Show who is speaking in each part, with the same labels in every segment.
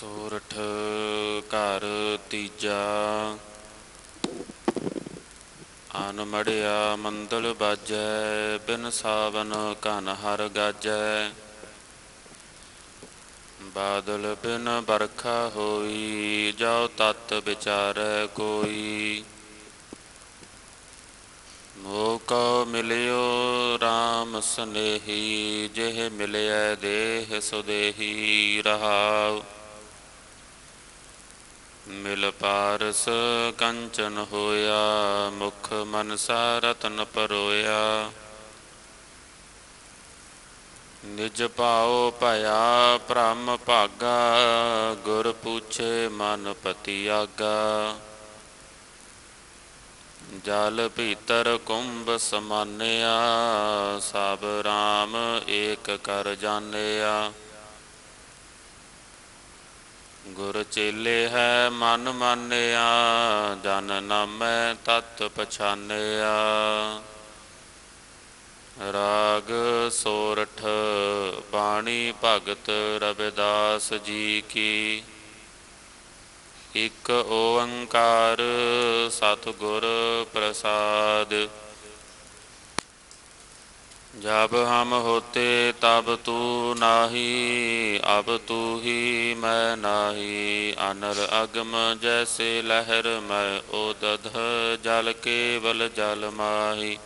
Speaker 1: ਸੋਰਠ ਘਰ ਤੀਜਾ। ਅਨਮੜਿਆ ਮੰਦਲ ਬਾਜੈ, ਬਿਨ ਸਾਵਨ ਕਨ ਹਰ ਗਾਜੈ। ਬਾਦਲ ਬਿਨ ਬਰਖਾ ਹੋਈ, ਜਾਉ ਤਤ ਵਿਚਾਰੈ ਕੋਈ। ਮੋਕੋ ਮਿਲਿਓ RAM ਸਨੇਹੀ, ਜਿਹ ਮਿਲਿਆ ਦੇਹ ਸੁਦੇਹੀ ਰਹਾਉ। ਮਿਲ ਪਾਰਸ ਕੰਚਨ ਹੋਇਆ, ਮੁਖ ਮਨਸਾ ਰਤਨ ਪਰੋਇਆ। ਨਿਜ ਭਾਉ ਭਇਆ, ਭ੍ਰਮ ਭਾਗਾ, ਗੁਰ ਪੁੱਛੇ ਮਨ ਪਤੀ ਆਗਾ। ਜਲ ਭੀਤਰ ਕੁੰਭ ਸਮਾਨਿਆ, ਸਭ RAM ਏਕ ਕਰ ਜਾਣਿਆ। ਗੁਰ ਚੇਲੇ ਹੈ ਮਨ ਮਾਨਿਆ, ਜਨ ਨਾਮੈ ਤਤ ਪਛਾਨਿਆ। ਰਾਗ ਸੋਰਠ ਬਾਣੀ ਭਗਤ ਰਵਿਦਾਸ ਜੀ ਕੀ। ਇਕ ਓੰਕਾਰ ਸਤਿਗੁਰ ਪ੍ਰਸਾਦ। ਜਬ ਹਮ ਹੋਤੇ ਤਬ ਤੂ ਨਾਹੀ, ਅਬ ਤੂ ਹੀ ਮੈਂ ਨਾਹੀ। ਅਨਰ ਅਗਮ ਜੈਸੇ ਲਹਿਰ ਮੈਂ ਉਦਧ ਜਲ ਕੇਵਲ ਜਲ ਮਾਹੀ।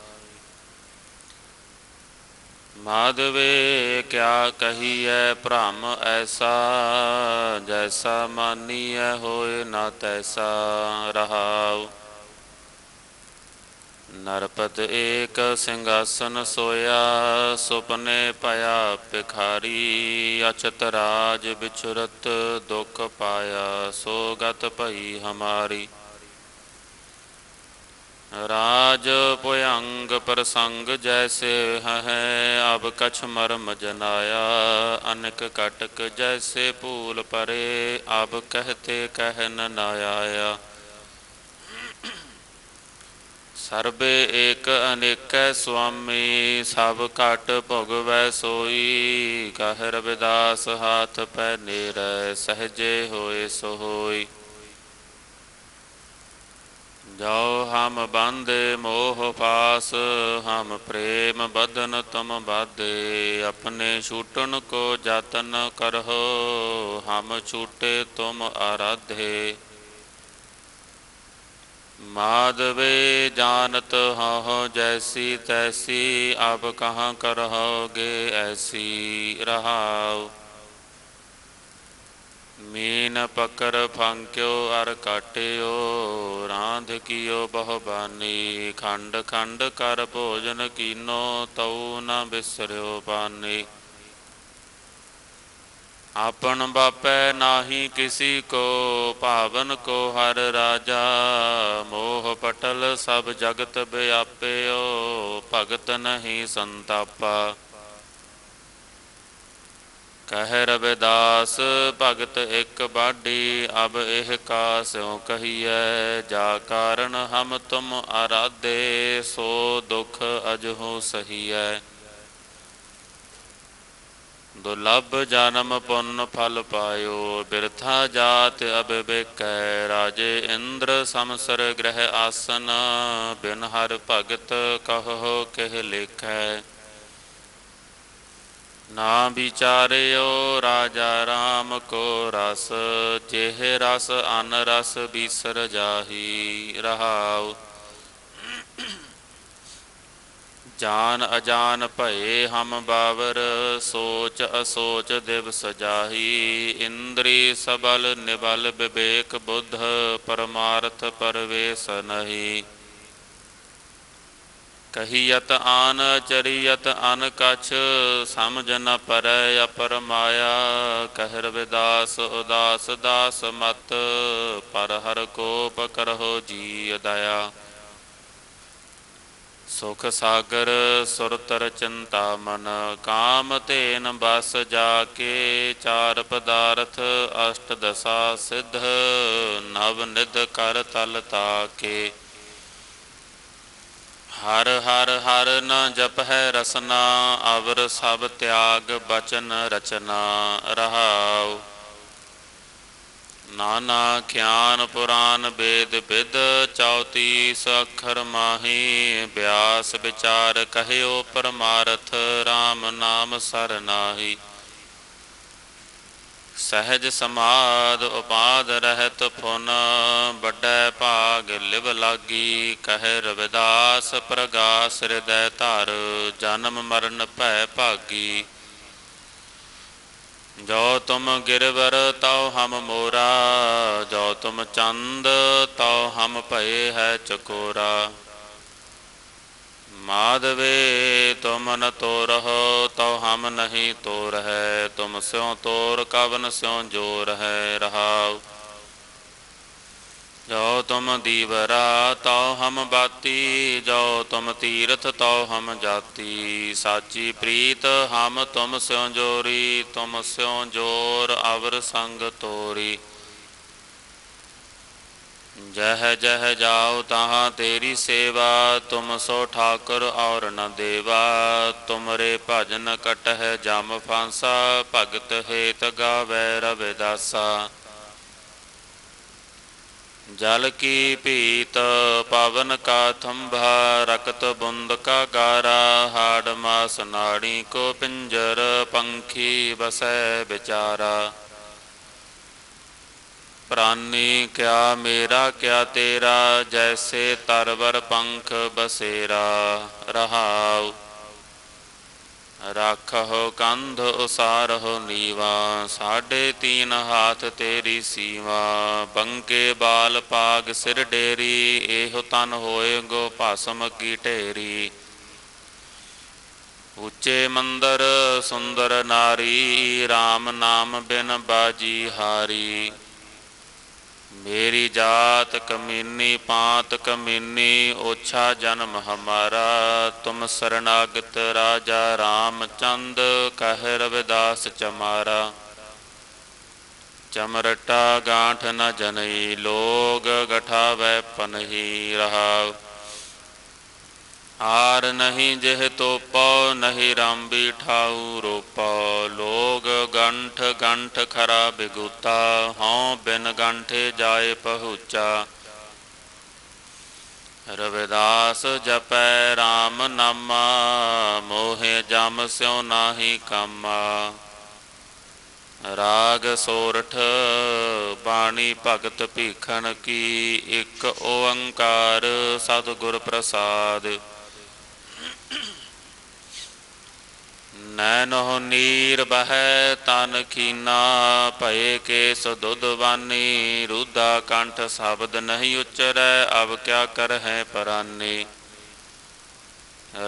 Speaker 1: ਮਾਧਵੇ, ਕਿਆ ਕਹੀਐ ਭ੍ਰਮ ਐਸਾ? ਜੈਸਾ ਮਾਨੀਐ ਹੋਏ ਨਾ ਤੈਸਾ ਰਹਾਉ। ਨਰਪਤ ਏਕ ਸਿੰਘਾਸਨ ਸੋਇਆ, ਸੁਪਨੇ ਭਇਆ ਭਿਖਾਰੀ, ਅਚਤ ਰਾਜ ਵਿਚਰਤ ਦੁਖ ਪਾਇਆ ਸੋ ਗਤ ਭਈ ਹਮਾਰੀ। ਰਾਜ ਭਯੰਗ ਪ੍ਰਸੰਗ ਜੈਸੇ ਹੈ ਅਬ ਕਛ ਮਰਮ ਜਨਾਇਆ, ਅਨਕ ਕਟਕ ਜੈਸੇ ਭੂਲ ਪਰੇ, ਅਬ ਕਹਤੇ ਕਹਿਨ ਨਾ ਆਇਆ ਸਰਬੇ ਏਕ ਅਨੇਕੈ ਸੁਆਮੀ, ਸਭ ਘਟ ਭੋਗਵੈ ਸੋਈ। ਕਹਿ ਰਵਿਦਾਸ, ਹਾਥ ਪੈ ਨੇਰੈ, ਸਹਜੇ ਹੋਏ ਸੋ ਹੋਈ ਜਾਓ ਹਮ ਬੰਦੇ ਮੋਹ ਪਾਸ, ਹਮ ਪ੍ਰੇਮ ਬਦਨ ਤੁਮ ਬਾਦੇ। ਆਪਣੇ ਛੂਟਣ ਕੋ ਜਤਨ ਕਰਹੁ ਹਮ ਛੂਟੇ ਤੁਮ ਆਰਾਧੇ माधवे जानत हो जैसी तैसी अब कहाँ करहोगे ऐसी रहाओ मीन पकर फांक्यो अर काटियो रांध कियो बहुबानी खंड खंड कर भोजन कीनो तऊ न बिसर्यो पानी ਆਪਨ ਬਾਪੈ ਨਾਹੀ ਕਿਸੀ ਕੋ, ਭਾਵਨ ਕੋ ਹਰ ਰਾਜਾ। ਮੋਹ ਪਟਲ ਸਭ ਜਗਤ ਵਿਆਪਿਓ ਭਗਤ ਨਹੀਂ ਸੰਤਾਪਾ। ਕਹਿ ਰਵਿਦਾਸ, ਭਗਤ ਇੱਕ ਬਾਡੀ ਅਬ ਇਹ ਕਾ ਸਿਉ ਕਹੀਐ। ਜਾ ਕਾਰਨ ਹਮ ਤੁਮ ਆਰਾਧੇ, ਸੋ ਦੁਖ ਅਜਹੋ ਸਹੀਐ। ਦੁਲਭ ਜਨਮ ਪੁੰਨ ਫਲ ਪਾਇਓ, ਬਿਰਥਾ ਜਾਤ ਅਬ ਰਾਜੇ ਇੰਦਰ ਸਮਸਰ ਗ੍ਰਹਿ ਆਸਨ, ਬਿਨ ਹਰ ਭਗਤ ਕਹੋ ਕਹਿ ਲੇਖੈ। ਨਾ ਵਿਚਾਰਿਓ ਰਾਜਾ RAM ਕੋ ਰਸ, ਜਿਹ ਰਸ ਅਨ ਰਸ ਬੀਸਰ ਜਾਹੀ, ਰਹਾਉ ਜਾਨ ਅਜਾਨ ਭਏ ਹਮ ਬਾਵਰ, ਸੋਚ ਅਸੋਚ ਦਿਵਸ ਜਾਹੀ ਇੰਦਰੀ ਸਬਲ ਨਿਬਲ ਵਿਵੇਕ ਬੁੱਧ, ਪਰਮਾਰਥ ਪਰਵੇਸ ਨਹੀਂ। ਕਹੀਅਤ ਆਨ ਚਰੀਅਤ ਅਨ ਕਛ, ਸਮਝ ਨ ਪਰੈ ਅਪਰ ਮਾਇਆ। ਕਹਿ ਰਵਿਦਾਸ ਉਦਾਸ, ਦਾਸ ਮਤ, ਪਰ ਹਰ ਕੋ ਕਰਹੁ ਜੀ ਦਇਆ। ਸੁਖ ਸਾਗਰ ਸੁਰਤਰ ਚਿੰਤਾ ਮਨ, ਕਾਮ ਤੇਨ ਬਸ ਜਾ ਕੇ ਚਾਰ ਪਦਾਰਥ ਅਸ਼ਟ ਦਸਾ ਸਿਧ, ਨਵ ਨਿਧ ਕਰ ਤਲ ਤਾਕੇ। ਹਰ ਹਰ ਹਰ ਨ ਹੈ ਰਸਨਾ, ਅਵਰ ਸਭ ਤਿਆਗ ਬਚਨ ਰਚਨਾ, ਰਹਾਉ। ਨਾਨਾ ਖਿਆਨ ਪੁਰਾਨ ਵੇਦ ਵਿਦ ਚੌਤੀ ਅੱਖਰ ਮਾਹੀ। ਬਿਆਸ ਵਿਚਾਰ ਕਹਿਓ ਪਰਮਾਰਥ RAM ਨਾਮ ਸਰ ਸਹਿਜ ਸਮਾਦ ਉਪਾਦ ਰਹਿਤ ਫੁਨ ਵੱਡੈ ਭਾਗ ਲਿਵ ਲਾਗੀ। ਕਹਿ ਰਵਿਦਾਸ ਪ੍ਰਗਾਸ, ਹਿਰਦੈ ਧਰ, ਜਨਮ ਮਰਨ ਭੈ ਭਾਗੀ। ਜੋ ਤੁਮ ਗਿਰਵਰ ਤਉ ਹਮ ਮੋਰਾ, ਜੋ ਤੁਮ ਚੰਦ ਤਉ ਹਮ ਭਏ ਹੈ ਚਕੋਰਾ। ਮਾਧਵੇ, ਤੁਮ ਨ ਤੋਰਹੁ, ਤਉ ਹਮ ਨਹੀਂ ਤੋਰ ਹੈ ਤੁਮ ਸਿਉ ਤੋਰ ਕਵਨ ਸਿਉ ਜੋਰ ਹੈ ਰਹਾਉ। ਜੋ ਤੁਮ ਦੀਵਰਾ ਤਉ ਹਮ ਬਾਤੀ, ਜੋ ਤੁਮ ਤੀਰਥ ਤਉ ਹਮ ਜਾਤੀ। ਸਾਚੀ ਪ੍ਰੀਤ ਹਮ ਤੁਮ ਸਿਉ ਜੋਰੀ, ਤੁਮ ਸਿਉ ਜੋਰ ਅਵਰ ਸੰਗ ਤੋਰੀ। ਜਹ ਜਹ ਜਾਉ ਤਹਾਂ ਤੇਰੀ ਸੇਵਾ, ਤੁਮ ਸੋ ਠਾਕੁਰ ਔਰ ਨ ਦੇਵਾ। ਤੁਮਰੇ ਭਜਨ ਕਟਹਿ ਜਮ ਫਾਂਸਾ, ਭਗਤ ਹੇਤ ਗਾਵੈ ਰਵਿਦਾਸਾ। ਜਲ ਕੀ ਪੀਤ ਪਵਨ ਕਾ ਥੰਭਾ, ਰਕਤ ਬੁੰਦ ਕਾ ਗਾਰਾ, ਹਾੜ ਮਾਸ ਨਾੜੀ ਕੋ ਪਿੰਜਰ, ਪੰਖੀ ਬਸੈ ਵਿਚਾਰਾ। ਪ੍ਰਾਨੀ ਕਿਆ ਮੇਰਾ, ਕਿਆ ਤੇਰਾ, ਜੈਸੇ ਤਰਵਰ ਪੰਖ ਬਸੇਰਾ, ਰਹਾਉ ਰਾਖਹੁ ਕੰਧ ਉਸਾਰਹੁ ਨੀਵਾ, ਸਾਢੇ ਤੀਨ ਹਾਥ ਤੇਰੀ ਸੀਵਾ, ਬੰਕੇ ਬਾਲ ਪਾਗ ਸਿਰ ਡੇਰੀ, ਇਹੋ ਤਨ ਹੋਏ ਗੋ ਭਸਮ ਕੀ ਢੇਰੀ। ਉੱਚੇ ਮੰਦਰ ਸੁੰਦਰ ਨਾਰੀ RAM ਨਾਮ ਬਿਨ ਬਾਜੀ ਹਾਰੀ। ਮੇਰੀ ਜਾਤ ਕਮੀਨੀ, ਪਾਤ ਕਮੀਨੀ, ਓਛਾ ਜਨਮ ਹਮਾਰਾ। ਤੁਮ ਸਰਨਾਗਤ ਰਾਜਾ ਰਾਮਚੰਦ, ਕਹਿ ਰਵਿਦਾਸ ਚਮਾਰਾ। ਚਮਰਟਾ ਗਾਂਠ ਨ ਜਨਈ, ਲੋਗ ਗਠਾਵੈ ਪਨਹੀ ਰਹਾ ਹਾਰ ਨਹੀਂ ਜਿਹ ਤੋਪੋ, ਨਹੀਂ ਰਾਂਬੀ ਠਾਉ ਰੂਪੋ ਲੋਗ ਗੰਠ ਗੰਠ ਖਰਾ ਬਿਗੂਤਾ, ਹਉ ਬਿਨ ਗੰਠੇ ਜਾਏ ਪਹੁੰਚਾ। ਰਵਿਦਾਸ ਜਪੈ RAM ਨਾਮਾ, ਮੋਹਿ ਜਮ ਸਿਉ ਨਾਹੀ ਕਾਮਾ। ਰਾਗ ਸੋਰਠ, ਬਾਣੀ ਭਗਤ ਭੀਖਣ ਕੀ ਇੱਕ ਓੰਕਾਰ, ਸਤਿਗੁਰ ਪ੍ਰਸਾਦ। ਨੈਨੋ ਨੀਰ ਬਹਿ, ਤਨ ਖੀਨਾ ਭਏ ਕੇਸ ਦੁੱਧ ਬਾਨੀ। ਰੂਦਾ ਕੰਠ ਸ਼ਬਦ ਨਹੀਂ ਉਚਰੈ, ਅਬ ਕਿਆ ਕਰਹਿ ਪਰਾਨੀ।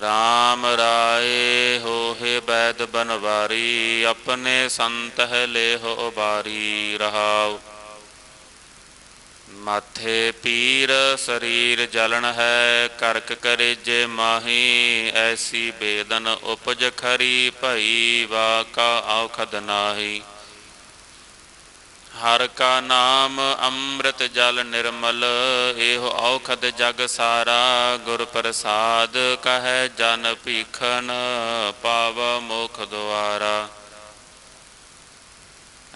Speaker 1: ਰਾਮ ਰਾਏ ਹੋਏ ਬੈਦ ਬਨਵਾਰੀ, ਆਪਣੇ ਸੰਤ ਹੈ ਲੇਹੁ ਬਾਰੀ ਰਹਾਉ। ਮਾਥੇ ਪੀਰ ਸਰੀਰ ਜਲਨ ਹੈ, ਕਰਕ ਕਰੇਜੇ ਮਾਹੀ, ਐਸੀ ਬੇਦਨ ਉਪਜ ਖਰੀ ਭਈ ਵਾ ਕਾ ਔਖਦ ਨਾਹੀ। ਹਰ ਕਾ ਨਾਮ ਅੰਮ੍ਰਿਤ ਜਲ ਨਿਰਮਲ, ਇਹੋ ਔਖਦ ਜਗ ਸਾਰਾ, ਗੁਰ ਪ੍ਰਸਾਦ ਕਹੈ ਜਨ ਭੀਖਨ, ਪਾਵ ਮੁਖ ਦੁਆਰਾ।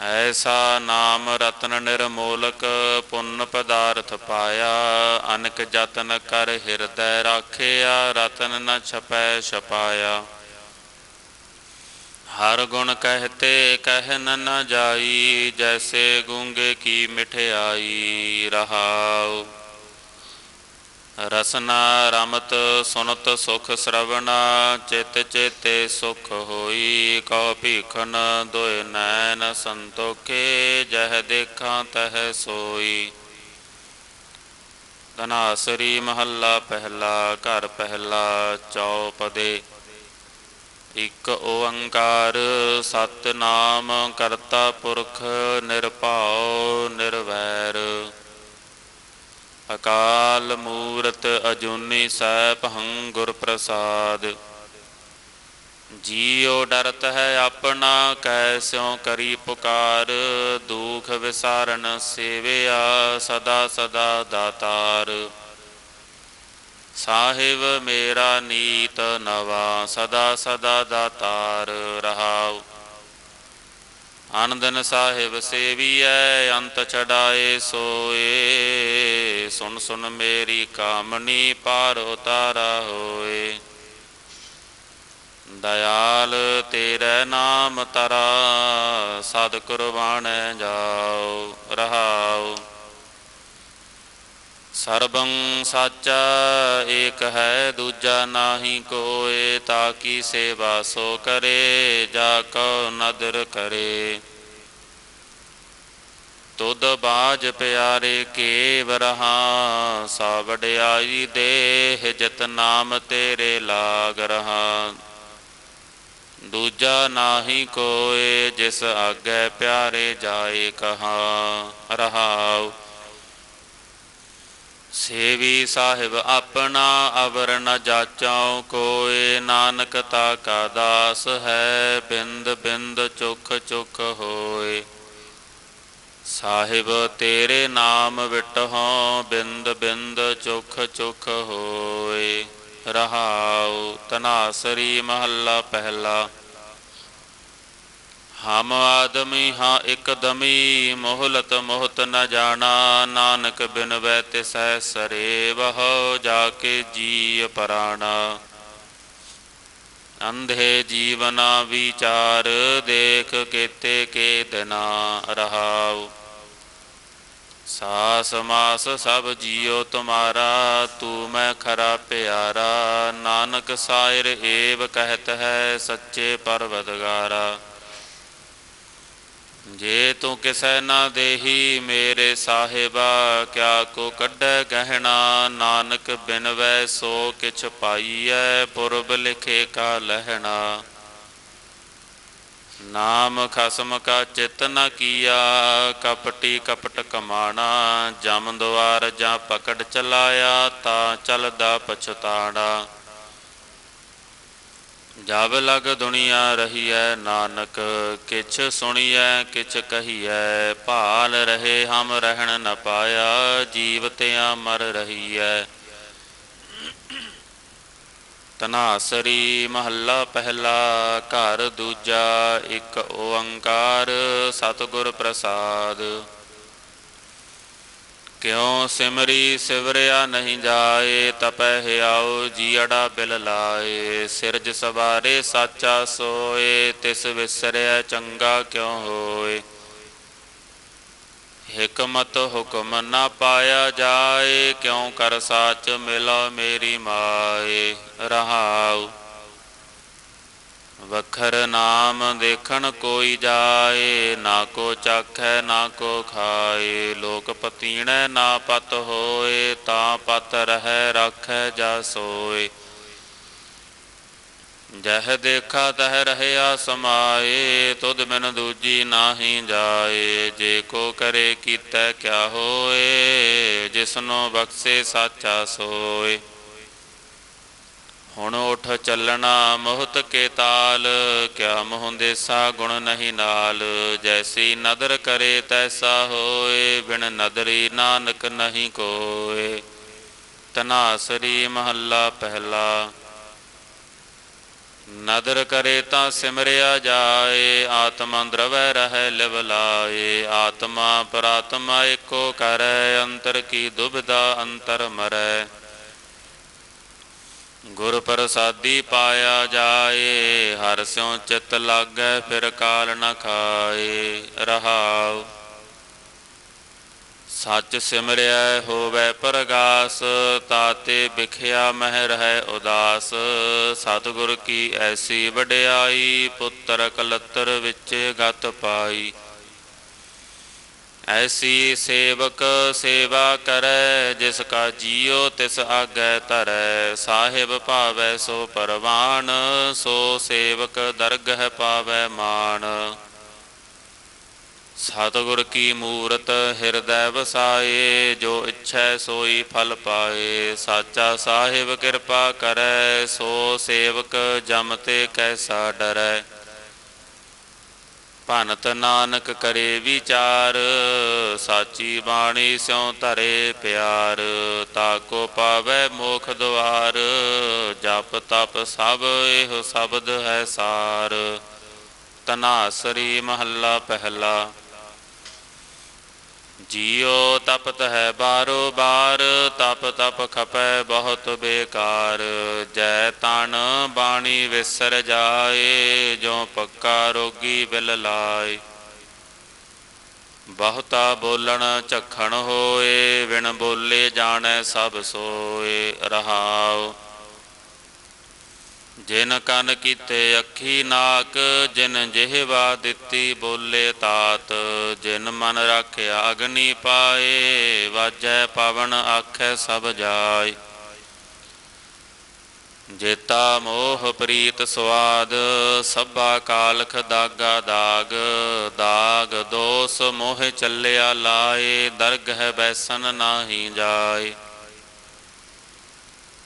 Speaker 1: ਐਸਾ ਨਾਮ ਰਤਨ ਨਿਰਮੋਲਕ ਪੁੰਨ ਪਦਾਰਥ ਪਾਇਆ, ਅਨਕ ਜਤਨ ਕਰ ਹਿਰਦੈ ਰਾਖਿਆ, ਰਤਨ ਨ ਛਪੈ ਛਪਾਇਆ। ਹਰ ਗੁਣ ਕਹਤੇ ਕਹਿਨ ਨ ਜਾਈ, ਜੈਸੇ ਗੂੰਗੇ ਕੀ ਮਿਠਿਆਈ ਰਹਾਉ। ਰਸਨਾ ਰਮਤ ਸੁਨਤ ਸੁਖ ਸ਼ਰਵਣਾ, ਚਿਤ ਚੇਤੇ ਸੁਖ ਹੋਈ, ਕਉ ਭੀਖਨ ਦੁਇ ਨੈਣ ਸੰਤੋਖੇ, ਜਹ ਦੇਖਾਂ ਤਹ ਸੋਈ। ਧਨਾਸਰੀ ਮਹੱਲਾ ਪਹਿਲਾ, ਘਰ ਪਹਿਲਾ, ਚੌਪਦੇ। ਇਕ ਓੰਕਾਰ, ਸਤਨਾਮ ਕਰਤਾ ਪੁਰਖ, ਨਿਰਭਉ, ਨਿਰਵੈਰ। ਅਕਾਲ ਮੂਰਤ ਅਜੂਨੀ ਸੈਭੰ ਗੁਰ ਪ੍ਰਸਾਦ। ਜੀਉ ਡਰਤ ਹੈ ਆਪਣਾ, ਕੈਸਿਉ ਕਰੀ ਪੁਕਾਰ। ਦੁਖ ਵਿਸਾਰਨ ਸੇਵਿਆ ਸਦਾ ਸਦਾ ਦਾਤਾਰ। ਸਾਹਿਬ ਮੇਰਾ ਨੀਤ ਨਵਾ, ਸਦਾ ਸਦਾ ਦਾਤਾਰ ਰਹਾਉ। ਆਨੰਦਨ ਸਾਹਿਬ ਸੇਵੀਐ, ਅੰਤ ਛਡਾਏ ਸੋਏ। ਸੁਣ ਸੁਣ ਮੇਰੀ ਕਾਮਨੀ ਪਾਰ ਉਤਾਰਾ ਹੋਏ। ਦਇਆਲ ਤੇਰੇ ਨਾਮ ਤਰਾ ਸਦ ਕੁਰਬਾਨ ਜਾਓ, ਰਹਾਓ। ਸਰਬੰ ਸਾਚਾ ਏਕ ਹੈ, ਦੂਜਾ ਨਾਹੀ ਕੋਏ, ਤਾ ਕੀ ਸੇਵਾ ਸੋ ਕਰੇ, ਜਾ ਕੋ ਨਦਰ ਕਰੇ। ਤੁਧ ਬਾਜ ਪਿਆਰੇ ਕੇਵ ਰਹਾ ਸਾ ਵਡਿਆਈ ਦੇਹ, ਜਿਤ ਨਾਮ ਤੇਰੇ ਲਾਗ ਰਹਾ। ਦੂਜਾ ਨਾਹੀ ਕੋਏ, ਜਿਸ ਆਗੇ ਪਿਆਰੇ ਜਾਏ ਕਹਾ, ਰਹਾਉ। ਸੇਵੀ ਸਾਹਿਬ ਆਪਣਾ ਅਵਰ ਨ ਜਾਚਾਉ, ਕੋਏ ਨਾਨਕ ਤਾ ਕਾ ਦਾਸ ਹੈ, ਬਿੰਦ ਬਿੰਦ ਚੁਖ ਚੁਖ ਹੋਏ। ਸਾਹਿਬ ਤੇਰੇ ਨਾਮ ਵਿਟਹੁ, ਬਿੰਦ ਬਿੰਦ ਚੁਖ ਚੁਖ ਹੋਏ। ਰਹਾਉ ਤਨਾਸਰੀ ਮਹੱਲਾ ਪਹਿਲਾ। ਹਮ ਆਦਮੀ ਹਾਂ ਇਕਦਮੀ, ਮੋਹਲਤ ਮੋਹਤ ਨ ਜਾਣਾ, ਨਾਨਕ ਬਿਨ ਬਿਨਵੈ ਤਿਸੈ ਸਰੇ ਬਹੁ ਜਾ ਕੇ ਜੀ ਪਰਾਣਾ। ਅੰਧੇ ਜੀਵਨਾ ਵਿਚਾਰ, ਦੇਖ ਕੇਤੇ ਕੇ ਦਿਨਾ ਰਹਾਉ। ਸਾਸ ਮਾਸ ਸਭ ਜੀਉ ਤੁਮਾਰਾ, ਤੂੰ ਮੈਂ ਖਰਾ ਪਿਆਰਾ, ਨਾਨਕ ਸਾਇਰ ਏਵ ਕਹਿਤ ਹੈ ਸੱਚੇ ਪਰਵਦਗਾਰਾ ਜੇ ਤੂੰ ਕਿਸੈ ਨਾ ਦੇਹੀ, ਮੇਰੇ ਸਾਹਿਬਾ, ਕਿਆ ਕੋ ਕੱਢੈ ਗਹਿਣਾ? ਨਾਨਕ ਬਿਨਵੈ ਸੋ ਕਿਛ ਪਾਈਐ, ਪੁਰਬ ਲਿਖੇ ਕਾ ਲਹਿਣਾ। ਨਾਮ ਖਸਮ ਕਾ ਚਿਤ ਨ ਕੀਆ, ਕਪਟੀ ਕਪਟ ਕਮਾਣਾ। ਜਮ ਦੁਆਰ ਜਾਂ ਪਕੜ ਚਲਾਇਆ, ਤਾਂ ਚਲਦਾ ਪਛਤਾਣਾ। ਜਬ ਲਗ ਦੁਨੀਆ ਰਹੀਐ ਨਾਨਕ, ਕਿਛ ਸੁਣੀਐ, ਕਿਛ ਕਹੀਐ, ਭਾਲ ਰਹੇ ਹਮ ਰਹਿਣ ਨ ਪਾਇਆ ਜੀਵਤਿਆਂ ਮਰ ਰਹੀਐ। ਤਨਾਸਰੀ ਮਹੱਲਾ ਪਹਿਲਾ, ਘਰ ਦੂਜਾ, ਇੱਕ ਓੰਕਾਰ ਸਤਿਗੁਰ ਪ੍ਰਸਾਦ। ਕਿਉ ਸਿਮਰੀ ਸਿਵਰਿਆ ਨਹੀਂ ਜਾਏ, ਤਪੈ ਹਿਆਉ ਜੀੜਾ ਬਿਲ ਲਾਏ। ਸਿਰਜ ਸਵਾਰੇ ਸਾਚਾ ਸੋਏ, ਤਿਸ ਵਿਸਰਿਆ ਚੰਗਾ ਕਿਉ ਹੋਏ। ਹਕਮਤ ਹੁਕਮ ਨਾ ਪਾਇਆ ਜਾਏ, ਕਿਉ ਕਰ ਸਾਚ ਮਿਲਾ ਮੇਰੀ ਮਾਏ। ਰਹਾਉ ਵਖਰ ਨਾਮ ਦੇਖਣ ਕੋਈ ਜਾਏ, ਨਾ ਕੋ ਚਾਖੈ, ਨਾ ਕੋ ਖਾਏ। ਲੋਕ ਪਤੀਣੈ, ਨਾ ਪਤ ਹੋਏ, ਤਾਂ ਪਤ ਰਹਿ, ਰਾਖੈ, ਜਾ ਸੋਏ। ਜਹ ਦੇਖਾ, ਤਹ ਰਹਿਆ, ਸਮਾਏ। ਤੁਧ ਬਿਨ ਦੂਜੀ ਨਾਹੀ ਜਾਏ। ਜੇ ਕੋ ਕਰੇ, ਕੀਤੈ ਕਿਆ ਹੋਏ। ਜਿਸਨੋ ਬਖਸ਼ੇ, ਸਾਚਾ ਸੋਏ। ਹੁਣ ਉਠ ਚੱਲਣਾ ਮੋਹਤ ਕੇ ਤਾਲ, ਕਿਆ ਮੋਹ ਦੇਸਾ ਗੁਣ ਨਹੀਂ ਨਾਲ। ਜੈਸੀ ਨਦਰ ਕਰੇ ਤੈਸਾ ਹੋਏ, ਬਿਨ ਨਦਰੀ ਨਾਨਕ ਨਹੀਂ ਕੋਏ। ਤਨਾਸਰੀ ਮਹੱਲਾ ਪਹਿਲਾ। ਨਦਰ ਕਰੇ ਤਾਂ ਸਿਮਰਿਆ ਜਾਏ, ਆਤਮਾ ਦਰਵੈ ਰਹਿ ਲਿਵ ਲਾਏ। ਆਤਮਾ ਪ੍ਰਾਤਮਾ ਏਕੋ ਕਰੈ, ਅੰਤਰ ਕੀ ਦੁਬਿਧਾ ਅੰਤਰ ਮਰੈ। ਗੁਰ ਪ੍ਰਸਾਦੀ ਪਾਇਆ ਜਾਏ, ਹਰ ਸਿਉ ਚਿਤ ਲਾਗੈ, ਫਿਰ ਕਾਲ ਨ ਖਾਏ, ਰਹਾਉ। ਸੱਚ ਸਿਮਰਿਆ ਹੋਵੈ ਪ੍ਰਗਾਸ, ਤਾਤੇ ਵਿਖਿਆ ਮਹਿ ਰਹਿ ਉਦਾਸ। ਸਤਿਗੁਰ ਕੀ ਐਸੀ ਵਡਿਆਈ, ਪੁੱਤਰ ਕਲਤਰ ਵਿੱਚ ਗਤ ਪਾਈ। ਐਸੀ ਸੇਵਕ ਸੇਵਾ ਕਰੈ, ਜਿਸ ਕਾ ਜੀਉ ਤਿਸ ਆਗੈ ਧਰੈ। ਸਾਹਿਬ ਭਾਵੈ ਸੋ ਪਰਵਾਨ, ਸੋ ਸੇਵਕ ਦਰਗਹ ਪਾਵੈ ਮਾਨ। ਸਤਿਗੁਰ ਕੀ ਮੂਰਤ ਹਿਰਦੈ ਵਸਾਏ, ਜੋ ਇੱਛੈ ਸੋਈ ਫਲ ਪਾਏ। ਸਾਚਾ ਸਾਹਿਬ ਕਿਰਪਾ ਕਰੈ, ਸੋ ਸੇਵਕ ਜਮ ਤੇ ਕੈਸਾ ਡਰੈ। ਭਨਤ ਨਾਨਕ ਕਰੇ ਵਿਚਾਰ, ਸਾਚੀ ਬਾਣੀ ਸਿਉ ਧਰੇ ਪਿਆਰ, ਤਾਕੋ ਪਾਵੈ ਮੋਖ ਦੁਆਰ ਜਪ ਤਪ ਸਭ ਇਹੋ ਸ਼ਬਦ ਹੈ ਸਾਰ। ਤਨਾਸਰੀ ਮਹੱਲਾ ਪਹਿਲਾ। ਜੀਉ ਤਪਤ ਹੈ ਬਾਰੋ ਬਾਰ, ਤਪ ਤਪ ਖਪੈ ਬਹੁਤ ਬੇਕਾਰ। ਜੈ ਤਨ ਬਾਣੀ ਵਿਸਰ ਜਾਏ, ਜੋ ਪੱਕਾ ਰੋਗੀ ਬਿਲ ਲਾਏ। ਬਹੁਤਾ ਬੋਲਣ ਝਖਣ ਹੋਏ ਵਿਣ ਬੋਲੇ ਜਾਣੈ ਸਭ ਸੋਏ। ਰਹਾਉ ਜਿਨ ਕਨ ਕੀਤੇ ਅੱਖੀ ਨਾਕ, ਜਿਨ ਜਿਹਵਾ ਦਿੱਤੀ ਬੋਲੇ ਤਾਤ, ਜਿਨ ਮਨ ਰਾਖਿਆ ਅਗਨੀ ਪਾਏ, ਵਾਜੈ ਪਵਨ ਆਖੈ ਸਭ ਜਾਏ। ਜੇਤਾ ਮੋਹ ਪ੍ਰੀਤ ਸਵਾਦ ਸਭਾ ਕਾਲਖ ਦਾਗਾ ਦਾਗ ਦਾਗ ਦੋਸ ਮੋਹ ਚੱਲਿਆ ਲਾਏ, ਦਰਗਹਿ ਬੈਸਨ ਨਾਹੀ ਜਾਏ।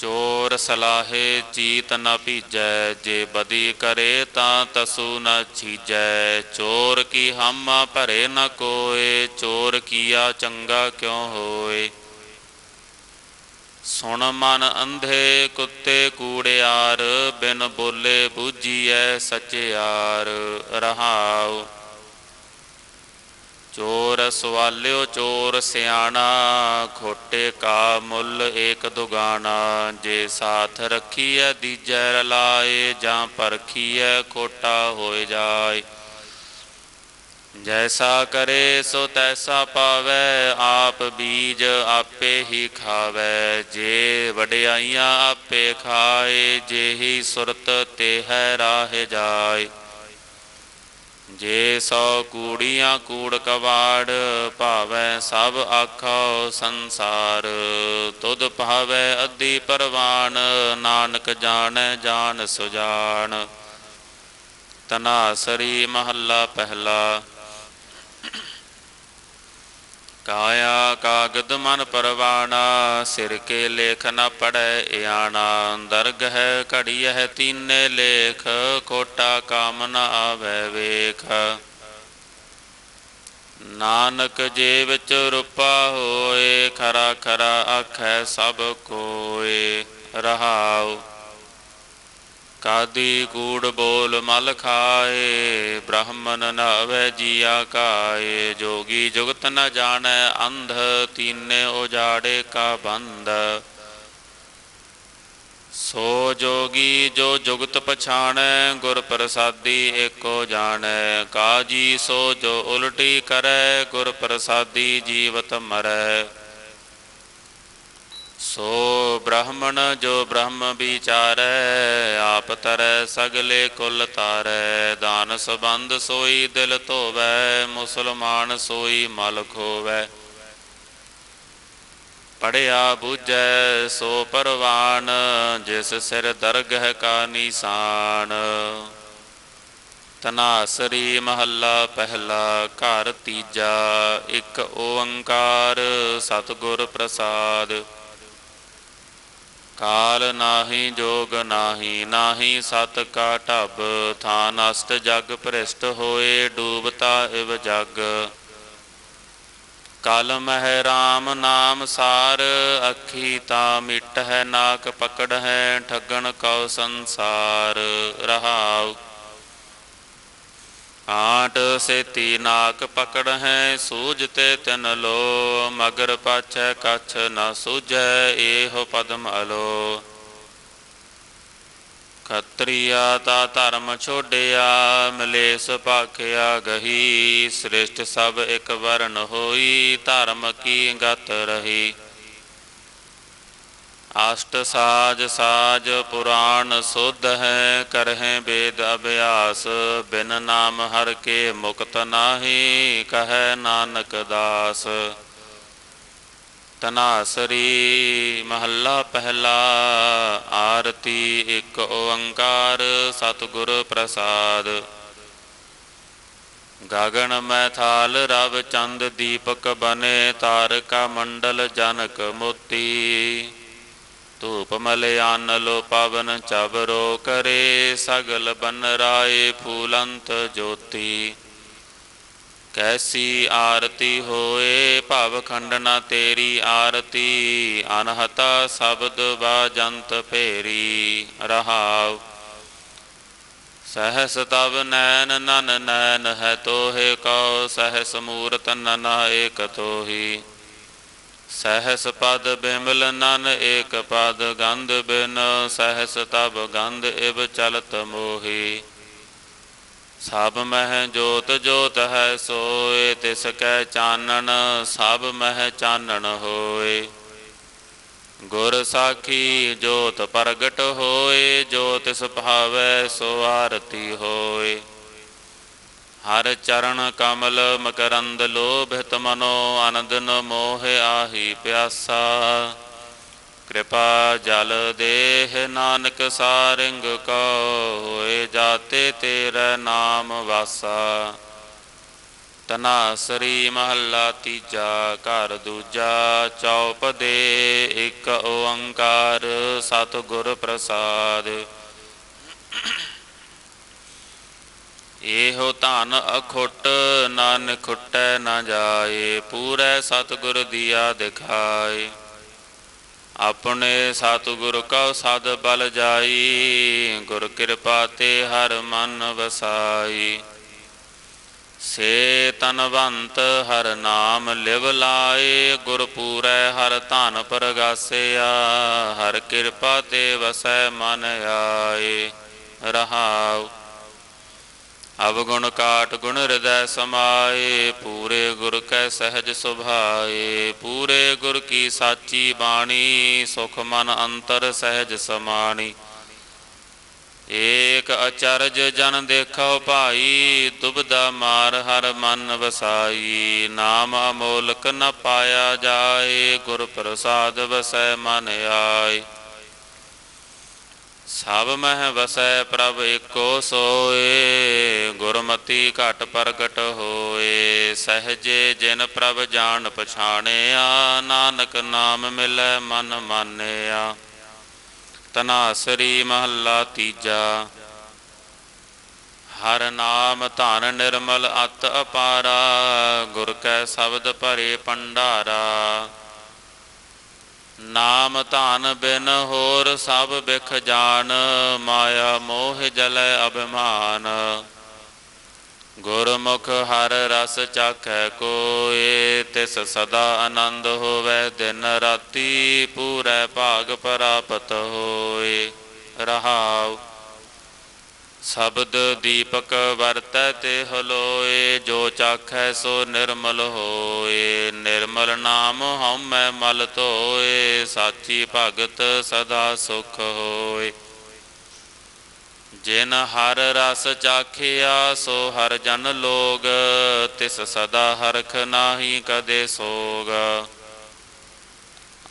Speaker 1: ਚੋਰ ਸਲਾਹੇ ਚੀਤ ਨ ਭੀਜੈ, ਜੇ ਬਦੀ ਕਰੇ ਤਾਂ ਤਸੂ ਨ ਛੀਜੈ। ਚੋਰ ਕੀ ਹਮ ਭਰੇ ਨ ਕੋਏ, ਚੋਰ ਕੀਆ ਚੰਗਾ ਕਿਉ ਹੋਏ? ਸੁਣ ਮਨ ਅੰਧੇ ਕੁੱਤੇ ਕੂੜਿਆਰ, ਬਿਨ ਬੋਲੇ ਬੂਝੀਐ ਸਚਿਆਰ ਰਹਾਉ ਚੋਰ ਸਵਾਲਿਓ ਚੋਰ ਸਿਆਣਾ, ਖੋਟੇ ਕਾ ਮੁੱਲ ਏਕ ਦੁਗਾਣਾ, ਜੇ ਸਾਥ ਰੱਖੀਐ ਦੀਜੈ ਰਲਾਏ, ਜਾਂ ਪਰਖੀਐ ਖੋਟਾ ਹੋਏ ਜਾਏ। ਜੈਸਾ ਕਰੇ ਸੋ ਤੈਸਾ ਪਾਵੈ, ਆਪ ਬੀਜ ਆਪੇ ਹੀ ਖਾਵੈ। ਜੇ ਵਡਿਆਈਆਂ ਆਪੇ ਖਾਏ, ਜੇ ਹੀ ਸੁਰਤ ਤੇ ਹੈ ਰਾਹ ਜਾਏ। ਜੇ ਸੋ ਕੂੜੀਆਂ ਕੂੜ ਕਵਾੜ ਭਾਵੈ ਸਭ ਆਖੋ ਸੰਸਾਰ। ਤੁਧ ਭਾਵੈ ਅੱਧੀ ਪਰਵਾਨ ਨਾਨਕ ਜਾਣੈ ਜਾਣ ਸੁਜਾਨ ਤਨਾਸਰੀ ਮਹੱਲਾ ਪਹਿਲਾ। ਕਾਇਆ ਕਾਗਦ ਮਨ ਪਰਵਾਣਾ, ਸਿਰ ਕੇ ਲੇਖ ਨ ਪੜੈ ਇਆਣਾ, ਦਰਗ ਹੈ ਘੜੀ ਹੈ ਤੀਨੇ ਲੇਖ ਕੋਟਾ ਕਾਮ ਨ ਆਵੈ ਵੇਖ। ਨਾਨਕ ਜੇ ਵਿੱਚ ਰੂਪਾ ਹੋਏ, ਖਰਾ ਖਰਾ ਆਖੈ ਸਭ ਕੋਏ, ਰਹਾਉ ਕਾਦੀ ਕੂੜ ਬੋਲ ਮਲ ਖਾਏ ਬ੍ਰਾਹਮਨ ਨਵੈ ਜੀਆ ਕਾਏ, ਜੋਗੀ ਜੁਗਤ ਨ ਜਾਣੈ ਅੰਧ, ਤੀਨੇ ਉਜਾੜੇ ਕਾ ਬੰਦ। ਸੋ ਜੋਗੀ ਜੋ ਜੁਗਤ ਪਛਾਣੈ ਗੁਰ ਪ੍ਰਸਾਦੀ ਏਕੋ ਜਾਣੈ। ਕਾਜੀ ਸੋ ਜੋ ਉਲਟੀ ਕਰੈ ਗੁਰ ਪ੍ਰਸਾਦੀ ਜੀਵਤ ਮਰੈ। ਸੋ ਬ੍ਰਾਹਮਣ ਜੋ ਬ੍ਰਹਮ ਵਿਚਾਰੈ, ਆਪ ਤਰੈ ਸਗਲੇ ਕੁਲ ਤਾਰੈ। ਦਾਨ ਸਬੰਧ ਸੋਈ ਦਿਲ ਧੋਵੈ, ਮੁਸਲਮਾਨ ਸੋਈ ਮਲ ਖੋਵੈ। ਪੜਿਆ ਬੁਝੈ ਸੋ ਪਰਵਾਨ, ਜਿਸ ਸਿਰ ਦਰਗਹ ਕਾ ਨਿਸ਼ਾਨ। ਤਨਾਸਰੀ ਮਹੱਲਾ ਪਹਿਲਾ, ਘਰ ਤੀਜਾ, ਇੱਕ ਓੰਕਾਰ ਸਤਿਗੁਰ ਪ੍ਰਸਾਦ। ਕਾਲ ਨਾਹੀ ਜੋਗ ਨਾਹੀ ਨਾਹੀ ਸਤ ਕਾ ਢਬ, ਥਾਨ ਅਸਟ ਜਗ ਭ੍ਰਿਸ਼ਟ ਹੋਏ, ਡੂਬਤਾ ਇਵ ਜਗ। ਕਲ ਮਹਿ ਰਾਮ ਨਾਮ ਸਾਰ, ਅੱਖੀ ਤਾ ਮਿਟ ਹੈ ਨਾਕ ਪਕੜ ਹੈ, ਠੱਗਣ ਕਉ ਸੰਸਾਰ, ਰਹਾਉ ਆਟ ਸੇਤੀ ਨਾਕ ਪਕੜ ਹੈ, ਸੂਝ ਤੇ ਤਨ ਲੋ, ਮਗਰ ਪਾਛੈ ਕਛ ਨਾ ਸੂਝੈ, ਇਹੋ ਪਦਮ ਅਲੋ। ਖਤਰੀਆ ਤਾ ਧਰਮ ਛੋੜਿਆ ਮਲੇਸ ਭਾਖਿਆ ਗਹੀ, ਸ੍ਰਿਸ਼ਟ ਸਭ ਇੱਕ ਵਰਨ ਹੋਈ, ਧਰਮ ਕੀ ਗਤ ਰਹੀ। ਅਸ਼ਟ ਸਾਜ ਸਾਜ ਪੁਰਾਣ ਸੁਧ ਹੈ, ਕਰਹਿ ਵੇਦ ਅਭਿਆਸ, ਬਿਨ ਨਾਮ ਹਰ ਕੇ ਮੁਕਤ ਨਾਹੀ, ਕਹੈ ਨਾਨਕ ਦਾਸ। ਤਨਾਸਰੀ ਮਹੱਲਾ ਪਹਿਲਾ, ਆਰਤੀ ਇੱਕ ਓੰਕਾਰ, ਸਤਿਗੁਰ ਪ੍ਰਸਾਦ। ਗਗਨ ਮੈਥਾਲ ਰਵ ਚੰਦ ਦੀਪਕ ਬਨੇ, ਤਾਰਕਾ ਮੰਡਲ ਜਨਕ ਮੋਤੀ। ਧੂਪ ਮਲਿਆਨ ਲੋ ਪਵਨ ਚਬਰੋ ਕਰੇ, ਸਗਲ ਬਨ ਰਾਏ ਫੂਲੰਤ ਜੋਤੀ। ਕੈਸੀ ਆਰਤੀ ਹੋਏ, ਭਵ ਖੰਡਨਾ ਤੇਰੀ ਆਰਤੀ, ਅਨਹਤਾ ਸ਼ਬਦ ਬਾਜੰਤ ਫੇਰੀ, ਰਹਾਉ। ਸਹਸ ਤਵ ਨੈਨ ਨਨ ਨੈਨ ਹੈ ਤੋਹਿ ਕਉ, ਸਹਸ ਮੂਰਤ ਨਨ ਏਕ ਤੋਹੀ। ਸਹਸ ਪਦ ਬਿਮਲ ਨਨ ਏਕ ਪਦ ਗੰਧ ਬਿਨ, ਸਹਸ ਤਬ ਗੰਧ ਇਵ ਚਲਤ ਮੋਹੀ। ਸਭ ਮਹਿ ਜੋਤ ਜੋਤ ਹੈ ਸੋਏ, ਤਿਸ ਕੈ ਚਾਨਣ ਸਭ ਮਹਿ ਚਾਨਣ ਹੋਏ। ਗੁਰ ਸਾਖੀ ਜੋਤ ਪ੍ਰਗਟ ਹੋਏ, ਜੋ ਤਿਸ ਭਾਵੈ ਸੋ ਆਰਤੀ ਹੋਏ। ਹਰ ਚਰਨ ਕਮਲ ਮਕਰੰਦ ਲੋਭਿਤ ਮਨੋ ਆਨੰਦਨ ਮੋਹ ਆਹੀ ਪਿਆਸਾ। ਕਿਰਪਾ ਜਲ ਦੇਹ ਨਾਨਕ ਸਾਰਿੰਗ ਕੋ ਹੋਏ ਜਾਤੇ ਤੇਰਾ ਨਾਮ ਵਾਸਾ। ਤਨਾਸਰੀ ਮਹੱਲਾ ਤੀਜਾ, ਘਰ ਦੂਜਾ, ਚੌਪਦੇ ਇੱਕ ਓੰਕਾਰ, ਸਤਿਗੁਰ ਪ੍ਰਸਾਦ। ਇਹੋ ਧਨ ਅਖੁੱਟ ਨਾਨਕ ਖੁੱਟੈ ਨਾ ਜਾਏ, ਪੂਰੇ ਸਤਿਗੁਰ ਦੀਆ ਦਿਖਾਏ। ਆਪਣੇ ਸਤਿਗੁਰ ਕਉ ਸਦ ਬਲ ਜਾਈ, ਗੁਰ ਕਿਰਪਾ ਤੇ ਹਰ ਮਨ ਵਸਾਈ। ਸੇ ਤਨਵੰਤ ਹਰ ਨਾਮ ਲਿਵ ਲਾਏ, ਗੁਰ ਪੂਰੈ ਹਰ ਧਨ ਪ੍ਰਗਾਸਿਆ, ਹਰ ਕਿਰਪਾ ਤੇ ਵਸੈ ਮਨ ਆਏ। ਰਹਾਉ ਅਵਗੁਣ ਕਾਟ ਗੁਣ ਹਿਰਦੈ ਸਮਾਏ, ਪੂਰੇ ਗੁਰ ਕੈ ਸਹਿਜ ਸੁਭਾਏ, ਪੂਰੇ ਗੁਰ ਕੀ ਸਾਚੀ ਬਾਣੀ, ਸੁਖ ਮਨ ਅੰਤਰ ਸਹਿਜ ਸਮਾਣੀ। ਏਕ ਅਚਰਜ ਜਨ ਦੇਖੋ ਭਾਈ ਦੁਬਦਾ ਮਾਰ ਹਰ ਮਨ ਵਸਾਈ। ਨਾਮ ਅਮੋਲਕ ਨ ਪਾਇਆ ਜਾਏ, ਗੁਰ ਪ੍ਰਸਾਦ ਵਸੈ ਮਨ ਆਏ। ਸਭ ਮਹਿ ਵਸੈ ਪ੍ਰਭ ਏਕੋ ਸੋਏ, ਗੁਰਮਤੀ ਘਟ ਪ੍ਰਗਟ ਹੋਏ। ਸਹਜੇ ਜਿਨ ਪ੍ਰਭ ਜਾਣ ਪਛਾਣਿਆ, ਨਾਨਕ ਨਾਮ ਮਿਲੈ ਮਨ ਮਾਨਿਆ। ਤਨਾਸਰੀ ਮਹੱਲਾ ਤੀਜਾ। ਹਰ ਨਾਮ ਧਨ ਨਿਰਮਲ ਅਤ ਅਪਾਰਾ, ਗੁਰ ਕੈ ਸ਼ਬਦ ਭਰੇ ਪੰਡਾਰਾ ਨਾਮ ਧਨ ਬਿਨ ਹੋਰ ਸਭ ਬਿਖ ਜਾਣ ਮਾਇਆ ਮੋਹ ਜਲੈ ਅਭਿਮਾਨ। ਗੁਰਮੁਖ ਹਰ ਰਸ ਚਾਖੈ ਕੋਏ, ਤਿਸ ਸਦਾ ਆਨੰਦ ਹੋਵੇ, ਦਿਨ ਰਾਤੀ ਪੂਰੇ ਭਾਗ ਪ੍ਰਾਪਤ ਹੋਏ। ਰਹਾਉ ਸ਼ਬਦ ਦੀਪਕ ਵਰਤੈ ਤੇ ਹਲੋਏ, ਜੋ ਚਾਖੈ ਸੋ ਨਿਰਮਲ ਹੋਏ। ਨਿਰਮਲ ਨਾਮ ਹਉਮੈ ਮਲ ਧੋਏ, ਸਾਚੀ ਭਗਤ ਸਦਾ ਸੁਖ ਹੋਏ। ਜਿਨ ਹਰ ਰਸ ਚਾਖਿਆ, ਸੋ ਹਰ ਜਨ ਲੋਗ, ਤਿਸ ਸਦਾ ਹਰਖ ਨਾਹੀ ਕਦੇ ਸੋਗ।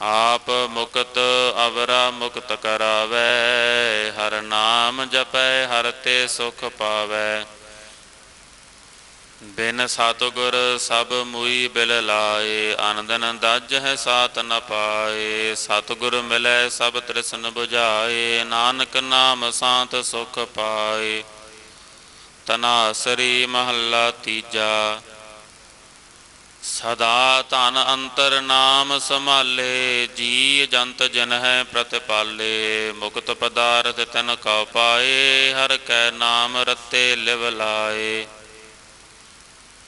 Speaker 1: ਆਪ ਮੁਕਤ ਅਵਰਾ ਮੁਕਤ ਕਰਾਵੇ, ਹਰ ਨਾਮ ਜਪੈ, ਹਰ ਤੇ ਸੁਖ ਪਾਵੇ। ਬਿਨ ਸਤਿਗੁਰ ਸਭ ਮੁਈ ਬਿਲ ਲਾਏ, ਆਨੰਦਨ ਦਜ ਹੈ ਸਾਤ ਨ ਪਾਏ। ਸਤਿਗੁਰ ਮਿਲੈ ਸਭ ਤ੍ਰਿਸ਼ਨ 부ਝਾਏ ਨਾਨਕ ਨਾਮ ਸਾਤ ਸੁਖ ਪਾਏ। ਤਨਾਸਰੀ ਮਹੱਲਾ ਤੀਜਾ ਸਦਾ ਧਨ ਅੰਤਰ ਨਾਮ ਸੰਭਾਲੇ ਜੀ ਜੰਤ ਜਨ ਹੈ ਪ੍ਰਤਪਾਲੇ, ਮੁਕਤ ਪਦਾਰਥ ਤਨ ਕਉ ਪਾਏ, ਹਰ ਕੈ ਨਾਮ ਰਤੇ ਲਿਵ ਲਾਏ।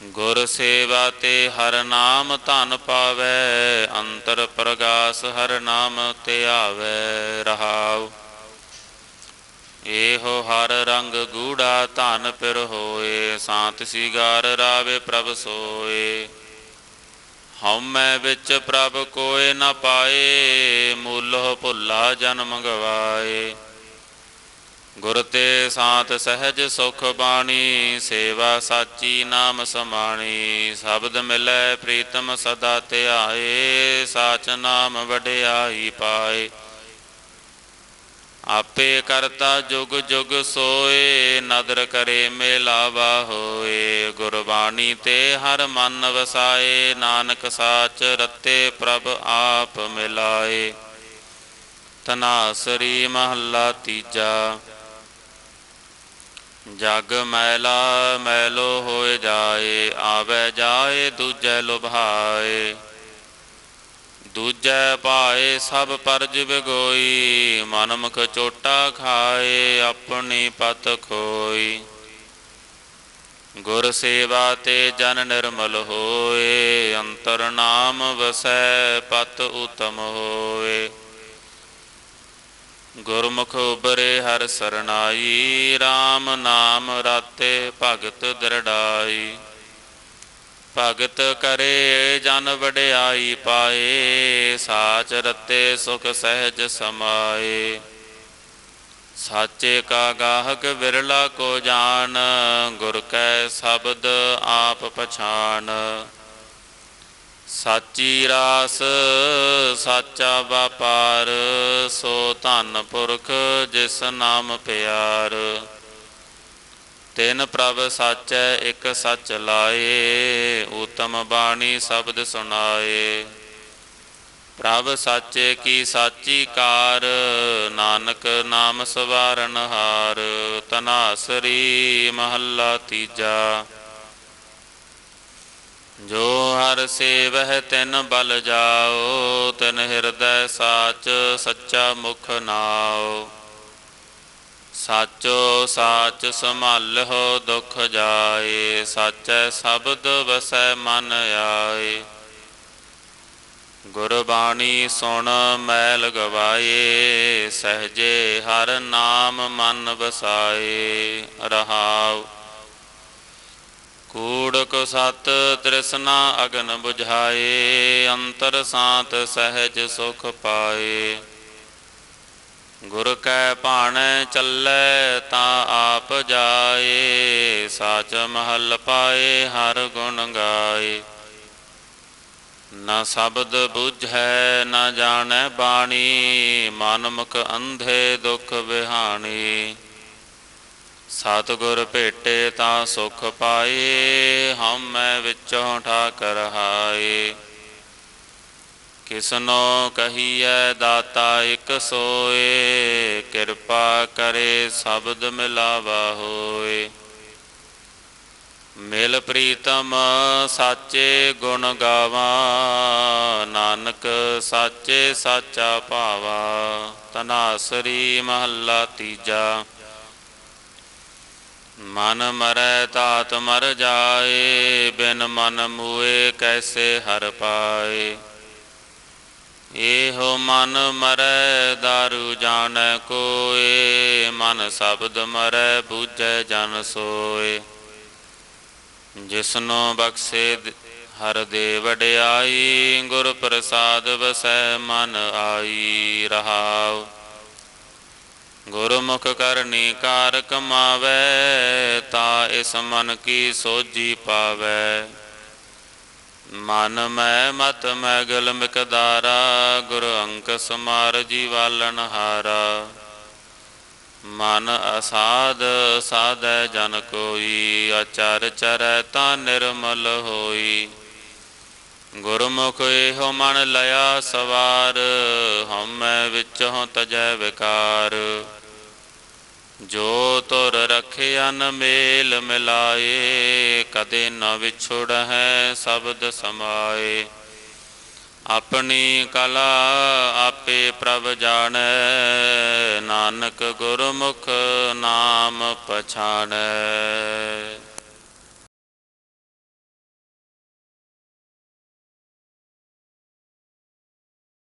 Speaker 1: ਗੁਰ ਸੇਵਾ ਤੇ ਹਰ ਨਾਮ ਧਨ ਪਾਵੇ, ਅੰਤਰ ਪ੍ਰਗਾਸ ਹਰ ਨਾਮ ਤੇ ਆਵੇ, ਰਹਾਉ। ਇਹੋ ਹਰ ਰੰਗ ਗੂੜਾ ਧਨ ਪਿਰ ਹੋਏ, ਸਾਤ ਸਿਗਾਰ ਰਾਵੇ ਪ੍ਰਭ ਸੋਏ। ਹਉਮੈ ਵਿੱਚ ਪ੍ਰਭ ਕੋਏ ਨਾ ਪਾਏ, ਮੂਲਹ ਭੁੱਲਾ ਜਨਮ ਗਵਾਏ ਗੁਰ ਤੇ ਸਾਤ ਸਹਿਜ ਸੁਖ ਬਾਣੀ, ਸੇਵਾ ਸਾਚੀ ਨਾਮ ਸਮਾਣੀ। ਸ਼ਬਦ ਮਿਲੈ ਪ੍ਰੀਤਮ ਸਦਾ ਧਿਆਏ, ਸਾਚ ਨਾਮ ਵਡਿਆਈ ਪਾਏ। ਆਪੇ ਕਰਤਾ ਜੁਗ ਜੁਗ ਸੋਏ, ਨਦਰ ਕਰੇ ਮੇਲਾਵਾ ਹੋਏ ਗੁਰਬਾਣੀ ਤੇ ਹਰ ਮਨ ਵਸਾਏ, ਨਾਨਕ ਸਾਚ ਰਤੇ ਪ੍ਰਭ ਆਪ ਮਿਲਾਏ। ਤਨਾਸਰੀ ਮਹੱਲਾ ਤੀਜਾ। ਜਗ ਮੈਲਾ ਮੈਲੋ ਹੋਏ ਜਾਏ, ਆਵੇ ਜਾਏ, ਦੂਜੈ ਲੁਭਾਏ। ਦੂਜੈ ਪਾਏ ਸਭ ਪਰਜ ਵਿਗੋਈ, ਮਨਮੁਖ ਚੋਟਾ ਖਾਏ ਆਪਣੀ ਪਤ ਖੋਈ। ਗੁਰ ਸੇਵਾ ਤੇ ਜਨ ਨਿਰਮਲ ਹੋਏ, ਅੰਤਰ ਨਾਮ ਵਸੈ ਪਤ ਉਤਮ ਹੋਏ। ਗੁਰਮੁਖ ਉਬਰੇ ਹਰ ਸਰਨਾਈ RAM ਨਾਮ ਰਾਤੇ ਭਗਤ ਦਰੜਾਈ। ਭਗਤ ਕਰੇ ਜਨ ਵਡਿਆਈ ਪਾਏ, ਸਾਚ ਰਤੇ ਸੁਖ ਸਹਿਜ ਸਮਾਏ। ਸਾਚੇ ਕਾ ਗਾਹਕ ਵਿਰਲਾ ਕੋ ਜਾਣ ਗੁਰ ਕੈ ਸ਼ਬਦ ਆਪ ਪਛਾਨ। ਸਾਚੀ ਰਾਸ, ਸਾਚਾ ਵਪਾਰ, ਸੋ ਧਨ ਪੁਰਖ ਜਿਸ ਨਾਮ ਪਿਆਰ। ਤਿਨ ਪ੍ਰਭ ਸਾਚੈ, ਇੱਕ ਸੱਚ ਲਾਏ ਊਤਮ ਬਾਣੀ ਸ਼ਬਦ ਸੁਣਾਏ। ਪ੍ਰਭ ਸਾਚੇ ਕੀ ਸਾਚੀ ਕਾਰ, ਨਾਨਕ ਨਾਮ ਸਵਾਰਨ ਹਾਰ, ਤਨਾਸਰੀ ਮਹੱਲਾ ਤੀਜਾ। ਜੋ ਹਰ ਸੇਵਹਿ ਤਿਨ ਬਲ ਜਾਓ, ਤਿਨ ਹਿਰਦੈ ਸਾਚ ਸੱਚਾ ਮੁਖ ਨਾਓ। ਸਾਚੋ ਸਾਚ ਸੰਭਾਲਹੁ ਦੁਖ ਜਾਏ, ਸਾਚੈ ਸ਼ਬਦ ਵਸੈ ਮਨ ਆਏ। ਗੁਰਬਾਣੀ ਸੁਣ ਮੈਲ ਗਵਾਏ, ਸਹਜੇ ਹਰ ਨਾਮ ਮਨ ਵਸਾਏ। ਰਹਾਉ, ਕੂੜਕ ਸਤ ਤ੍ਰਿਸ਼ਨਾ ਅਗਨ 부ਝਾਏ ਅੰਤਰ ਸਾਤ ਸਹਿਜ ਸੁਖ ਪਾਏ। ਗੁਰ ਕੈ ਭਾਣੈ ਚੱਲੈ ਤਾਂ ਆਪ ਜਾਏ, ਸਾਚ ਮਹਲ ਪਾਏ ਹਰ ਗੁਣ ਗਾਏ। ਨਾ ਸ਼ਬਦ ਬੁਝੈ, ਨਾ ਜਾਣੈ ਬਾਣੀ ਮਨ ਮੁਖ ਅੰਧੇ ਦੁਖ ਵਿਹਾਣੀ। ਸਤਿਗੁਰ ਭੇਟੇ ਤਾਂ ਸੁਖ ਪਾਏ, ਹਉਮੈ ਵਿੱਚੋਂ ਠਾਕਰ ਹਾਏ। ਕਿਸਨੋ ਕਹੀਐ ਦਾਤਾ ਇਕ ਸੋਏ, ਕਿਰਪਾ ਕਰੇ ਸ਼ਬਦ ਮਿਲਾਵਾ ਹੋਏ। ਮਿਲ ਪ੍ਰੀਤਮ ਸਾਚੇ ਗੁਣ ਗਾਵਾ, ਨਾਨਕ ਸਾਚੇ ਸਾਚਾ ਭਾਵਾ, ਤਨਾਸਰੀ ਮਹੱਲਾ ਤੀਜਾ। ਮਨ ਮਰੈ ਤਾਤ ਮਰ ਜਾਏ, ਬਿਨ ਮਨ ਮੂਏ ਕੈਸੇ ਹਰ ਪਾਏ। ਇਹੋ ਮਨ ਮਰੈ, ਦਾਰੂ ਜਾਣੈ ਕੋਏ, ਮਨ ਸ਼ਬਦ ਮਰੈ, ਬੂਝੈ ਜਨ ਸੋਏ। ਜਿਸਨੋ ਬਖਸ਼ੇ ਹਰ ਦੇ ਵਡਿਆਈ, ਗੁਰ ਪ੍ਰਸਾਦ ਵਸੈ ਮਨ ਆਈ ਰਹਾਉ। ਗੁਰਮੁਖ ਕਰਨੀ ਕਾਰ ਕਮਾਵੇ, ਤਾ ਇਸ ਮਨ ਕੀ ਸੋਜੀ ਪਾਵੇ। ਮਨ ਮੈਂ ਮਤ ਮੈਗਲ ਮਿਕਦਾਰਾ, ਗੁਰ ਅੰਕ ਸਮਾਰ ਜੀਵਾਲਨ ਹਾਰਾ। ਮਨ ਅਸਾਧ ਸਾਧੈ ਜਨ ਕੋਈ ਆਚਰ ਚਰੈ ਤਾਂ ਨਿਰਮਲ ਹੋਈ। ਗੁਰਮੁਖ ਇਹੋ ਮਨ ਲਿਆ ਸਵਾਰ, ਹਉਮੈ ਵਿੱਚੋਂ ਤਜੈ ਵਿਕਾਰ। ਜੋ ਤੁਰ ਰਖਿਆਨ ਮੇਲ ਮਿਲਾਏ, ਕਦੇ ਨ ਵਿਛੁੜ ਹੈ ਸ਼ਬਦ ਸਮਾਏ। ਆਪਣੀ ਕਲਾ ਆਪੇ ਪ੍ਰਭ ਜਾਣੈ, ਨਾਨਕ ਗੁਰਮੁਖ ਨਾਮ ਪਛਾਣੈ।